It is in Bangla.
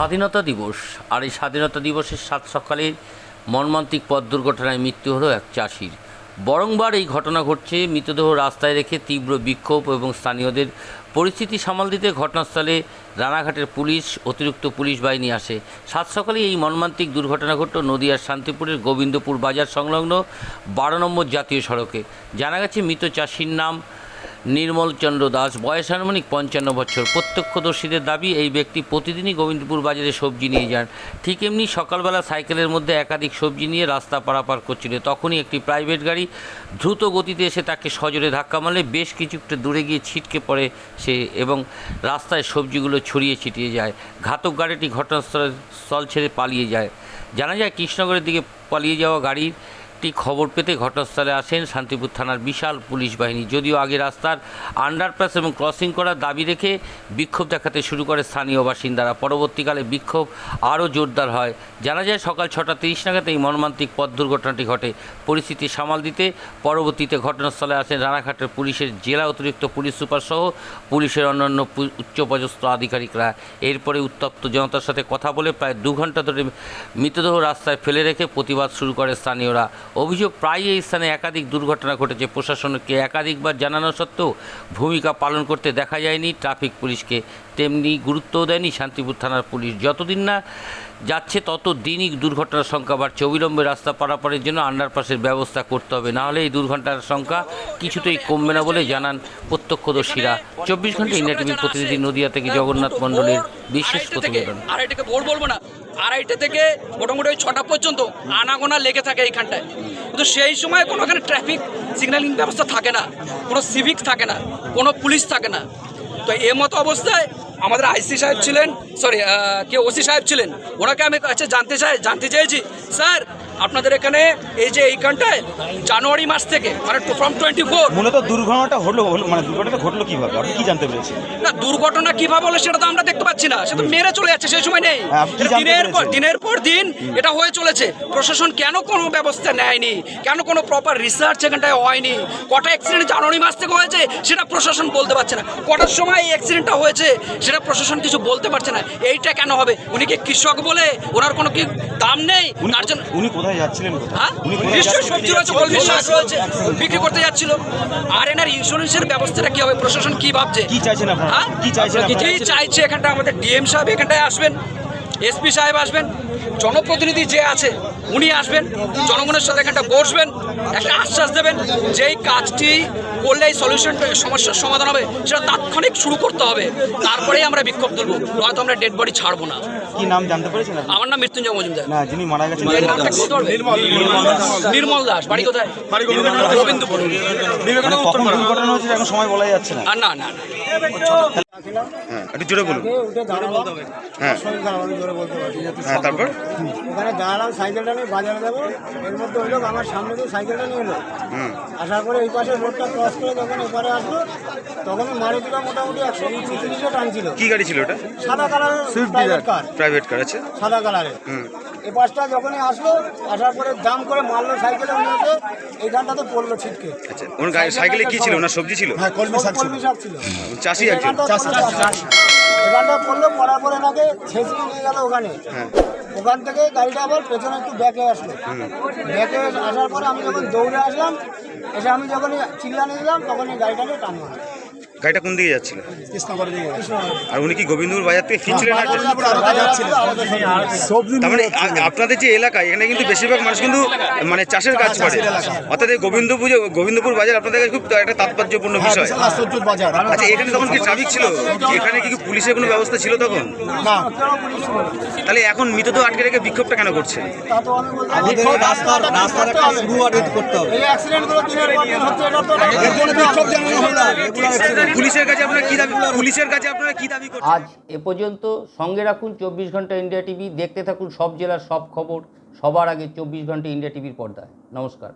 স্বাধীনতা দিবস। আর এই স্বাধীনতা দিবসের সাত সকালে মর্মান্তিক পথ দুর্ঘটনায় মৃত্যু হলো এক চাষির। বরংবার এই ঘটনা ঘটছে, মৃতদেহ রাস্তায় রেখে তীব্র বিক্ষোভ এবং স্থানীয়দের পরিস্থিতি সামাল দিতে ঘটনাস্থলে রানাঘাটের পুলিশ, অতিরিক্ত পুলিশ বাহিনী আসে। সাত সকালে এই মর্মান্তিক দুর্ঘটনা ঘটল নদিয়ার শান্তিপুরের গোবিন্দপুর বাজার সংলগ্ন বারো নম্বর জাতীয় সড়কে। জানা গেছে, মৃত চাষির নাম নির্মল চন্দ্র দাস, বয়স আনুমানিক পঞ্চান্ন বছর। প্রত্যক্ষদর্শীদের দাবি, এই ব্যক্তি প্রতিদিনই গোবিন্দপুর বাজারে সবজি নিয়ে যান। ঠিক এমনি সকালবেলা সাইকেলের মধ্যে একাধিক সবজি নিয়ে রাস্তা পারাপার করছিল। তখনই একটি প্রাইভেট গাড়ি দ্রুত গতিতে এসে তাকে সজোরে ধাক্কা মারলে বেশ কিছুটা দূরে গিয়ে ছিটকে পড়ে সে এবং রাস্তায় সবজিগুলো ছড়িয়ে ছিটিয়ে যায়। ঘাতক গাড়িটি ঘটনাস্থলে স্থল ছেড়ে পালিয়ে যায়। জানা যায় কৃষ্ণনগরের দিকে পালিয়ে যাওয়া গাড়ির একটি খবর পেতে ঘটনাস্থলে আসেন শান্তিপুর থানার বিশাল পুলিশ বাহিনী। যদিও আগে রাস্তার আন্ডারপাস এবং ক্রসিং করার দাবি রেখে বিক্ষোভ দেখাতে শুরু করে স্থানীয় বাসিন্দারা। পরবর্তীকালে বিক্ষোভ আরও জোরদার হয়। জানা যায়, সকাল ছটা তিরিশ নাগাদ এই মর্মান্তিক পথ দুর্ঘটনাটি ঘটে। পরিস্থিতি সামাল দিতে পরবর্তীতে ঘটনাস্থলে আসেন রানাঘাটের পুলিশের জেলা অতিরিক্ত পুলিশ সুপার সহ পুলিশের অন্যান্য উচ্চপদস্থ আধিকারিকরা। এরপরে উত্তপ্ত জনতার সাথে কথা বলে প্রায় দু ঘণ্টা ধরে মৃতদেহ রাস্তায় ফেলে রেখে প্রতিবাদ শুরু করে স্থানীয়রা। অভিযোগ প্রায় এই স্থানে একাধিক দুর্ঘটনা ঘটেছে। প্রশাসনকে একাধিকবার জানানো সত্ত্বেও ভূমিকা পালন করতে দেখা যায়নি। ট্রাফিক পুলিশকে তেমনি গুরুত্বও দেয়নি। শান্তিপুর থানার পুলিশ যতদিন না যাচ্ছে তত দিনই দুর্ঘটনার সংখ্যা বাড়ছে। অবিলম্বে রাস্তা পারাপারের জন্য আন্ডারপাসের ব্যবস্থা করতে হবে। নাহলে এই দুর্ঘটনার সংখ্যা কিছুতেই কমবে না বলে জানান প্রত্যক্ষদর্শীরা। চব্বিশ ঘণ্টা ইন্ডিয়া টিভির প্রতিনিধি নদিয়া থেকে জগন্নাথ মণ্ডলের বিশেষ প্রতিবেদন। আড়াইটাকে ভোর বলব না। আড়াইটে থেকে মোটামুটি ওই ছটা পর্যন্ত আনাগোনা লেগে থাকে এইখানটায়। কিন্তু সেই সময় কোনো এখানে ট্রাফিক সিগন্যালিং ব্যবস্থা থাকে না, কোনো সিভিক থাকে না, কোনো পুলিশ থাকে না। তো এ মতো অবস্থায় আমাদের আইসি সাহেব ছিলেন সরি কে ওসি সাহেব ছিলেন, ওনাকে আমি কাছে জানতে চাই, জানতে চেয়েছি, স্যার আপনাদের এখানে এই যে এইখানটায় জানুয়ারি মাস থেকে মানে ফ্রম টোয়েন্টি ফোর মূলত দুর্ঘটনাটা হলো মানে দুর্ঘটনাটা ঘটলো কীভাবে? আপনি কি জানতে পেরেছেন? না দুর্ঘটনা কীভাবে হলো সেটা তো আমরা দেখতে পাচ্ছি না। সে তো মেরে চলে যাচ্ছে সেই সময় নেই। হ্যাঁ, দিনের পর দিনের পর দিন এটা হয়ে চলেছে। প্রশাসন কেন কোনো ব্যবস্থা নেয়নি? কেন কোনো প্রপার রিসার্চ এখানটায় হয়নি? কটা অ্যাক্সিডেন্ট জানুয়ারি মাস থেকে হয়েছে সেটা প্রশাসন বলতে পারছে না। কটার সময় এই অ্যাক্সিডেন্টটা হয়েছে সেটা প্রশাসন কিছু বলতে পারছে না। এইটা কেন হবে? উনি কি কৃষক বলে? ওনার কোনো কি দাম নেই? তার জন্য উনি কোথায় কোথায়? হ্যাঁ? নিশ্চয়ই সবজি রয়েছে কলমি শাক রয়েছে বিক্রি করতে যাচ্ছিল। আর এনার ইন্স্যুরেন্সের ব্যবস্থাটা কি হবে? প্রশাসন কি ভাবছে? কি চাইছেন আপনারা? হ্যাঁ? কি চাইছেন কি চাইছে এখানটা আমাদের ডিএম সাহেব এখানটায় আসবেন এসপি সাহেব আসবেন জনপ্রতিনিধি যে আছে উনি আসবেন জনগণের সাথে একটা বসবেন একটা আশ্বাস দেবেন যে এই কাজটি করলে এই সলিউশন সমস্যার সমাধান হবে সেটা তাৎক্ষণিক শুরু করতে হবে। তারপরেই আমরা বিক্ষোভ তুলবো নয়তো আমরা ডেড বডি ছাড়বো না। কি নাম জানতে পেরেছেন আমার নাম মৃত্যুঞ্জয় মজুমদার। না যিনি মারা গেছেন? নির্মল দাস। বাড়ি কোথায়? বাড়ি গোবিন্দপুর। মানে কখন দুর্ঘটনা হয়েছে এখন সময় বলা যাচ্ছে না। আর না না না। হ্যাঁ একটু জোরে বলুন। উঠে দাঁড়ালাম। হ্যাঁ। শরীর খারাপ আমি জোরে বলতে পারছি হ্যাঁ তারপর? ওখানে দাঁড়ালাম সাইকেলটা নিয়ে বাজারে যাব। এর মধ্যে ওই লোক আমার সামনে দিয়ে সাইকেলটা নিয়ে এলো। হুম। আসার পরে এই পাশে রোডটা ক্রস করে যখন এপারে আসলো তখন মারুতিটা মোটামুটি একশো তিরিশে টানছিল কি গাড়ি ছিল ওটা? সাদা কালারের প্রাইভেট কার প্রাইভেট কার আছে সাদা কালারের এই পাশটা যখনই আসলো আসার পরে দাম করে মারলো সাইকেলে নিয়েছে এইখানটাতে পড়ল ছিটকে। আচ্ছা ওনার গাড়ি সাইকেলে কি ছিল? ওনার সবজি ছিল? হ্যাঁ কলমি শাক কলমি শাক ছিল। চাষি একজন। এখানটা পড়ল পড়ার পরে নাকি ছেঁচড়ে নিয়ে গেল ওখানে। হ্যাঁ। ওখান থেকে গাড়িটা আবার পেছনে একটু ব্যাকে আসলো। ব্যাকে আসার পরে আমি যখন দৌড়ে আসলাম এসে আমি যখন চিল্লানি দিলাম তখন এই গাড়িটাকে টানলো গাড়িটা কোন দিকে যাচ্ছিল? আর উনি কি গোবিন্দপুর বাজার থেকে ফিরছিলেন তার মানে আপনাদের যে এলাকা এখানে কিন্তু বেশিরভাগ মানুষ কিন্তু মানে চাষের কাজ করে। অর্থাৎ এই গোবিন্দপুর গোবিন্দপুর বাজার আপনাদের কাছে খুব একটা তাৎপর্যপূর্ণ বিষয়। আচ্ছা এখানে তখন কি ট্রাফিক ছিল? কি এখানে কি পুলিশের কোনো ব্যবস্থা ছিল তখন? তাহলে এখন মৃতদেহ আটকে রেখে বিক্ষোভটা কেন করছে? করতে হবে। পুলিশের কাছে আপনারা কি দাবি পুলিশের কাছে আপনারা কি দাবি করছেন? আজ এ পর্যন্ত সঙ্গে রাখুন চব্বিশ ঘণ্টা ইন্ডিয়া টিভি। দেখতে থাকুন সব জেলার সব খবর। সবার আগে চব্বিশ ঘণ্টা ইন্ডিয়া টিভির পর্দায়। নমস্কার।